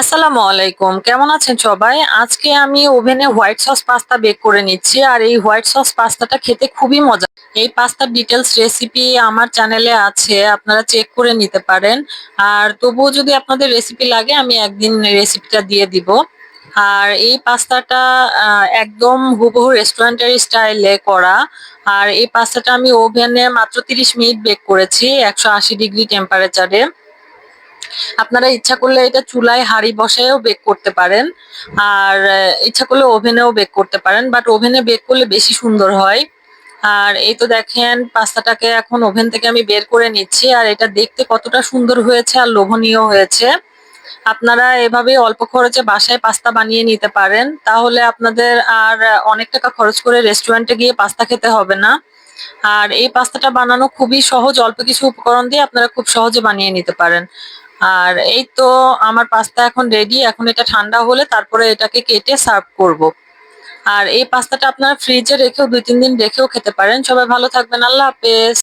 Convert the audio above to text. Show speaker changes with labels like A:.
A: আসসালামু আলাইকুম। কেমন আছেন সবাই? আজকে আমি ওভেনে হোয়াইট সস পাস্তা বেক করে নিচ্ছি আর এই হোয়াইট সস পাস্তাটা খেতে খুবই মজা। এই পাস্তার ডিটেলস রেসিপি আমার চ্যানেলে আছে, আপনারা চেক করে নিতে পারেন। আর তবুও যদি আপনাদের রেসিপি লাগে, আমি একদিন রেসিপিটা দিয়ে দিব। আর এই পাস্তাটা একদম হুবহু রেস্টুরেন্টের স্টাইলে করা। আর এই পাস্তাটা আমি ওভেনে মাত্র তিরিশ মিনিট বেক করেছি, একশো আশি ডিগ্রি টেম্পারেচারে। আপনারা ইচ্ছা করলে এটা চুলায় হাঁড়ি বসায়ও বেক করতে পারেন। আর ইচ্ছা করলে ওভেনেও বেক করতে পারেন। বাট ওভেনে বেক করলে বেশি সুন্দর হয়। আর এই তো দেখেন, পাস্তাটাকে এখন ওভেন থেকে আমি বের করে নিচ্ছি। আর এটা দেখতে কতটা সুন্দর হয়েছে আর লোভনীয় হয়েছে। আপনারা এভাবে অল্প খরচে বাসায় পাস্তা বানিয়ে নিতে পারেন। তাহলে আপনাদের আর অনেক টাকা খরচ করে রেস্টুরেন্টে গিয়ে পাস্তা খেতে হবে না। আর এই পাস্তাটা বানানো খুবই সহজ। অল্প কিছু উপকরণ দিয়ে আপনারা খুব সহজে বানিয়ে নিতে পারেন। আর এই তো আমার পাস্তা এখন রেডি এখন এটা ঠান্ডা হলে তারপরে এটাকে কেটে সার্ভ করব। আর এই পাস্তাটা আপনারা ফ্রিজে রেখেও দুই তিন দিন রেখেও খেতে পারেন। সবাই ভালো থাকবেন। আল্লাহ হাফেজ।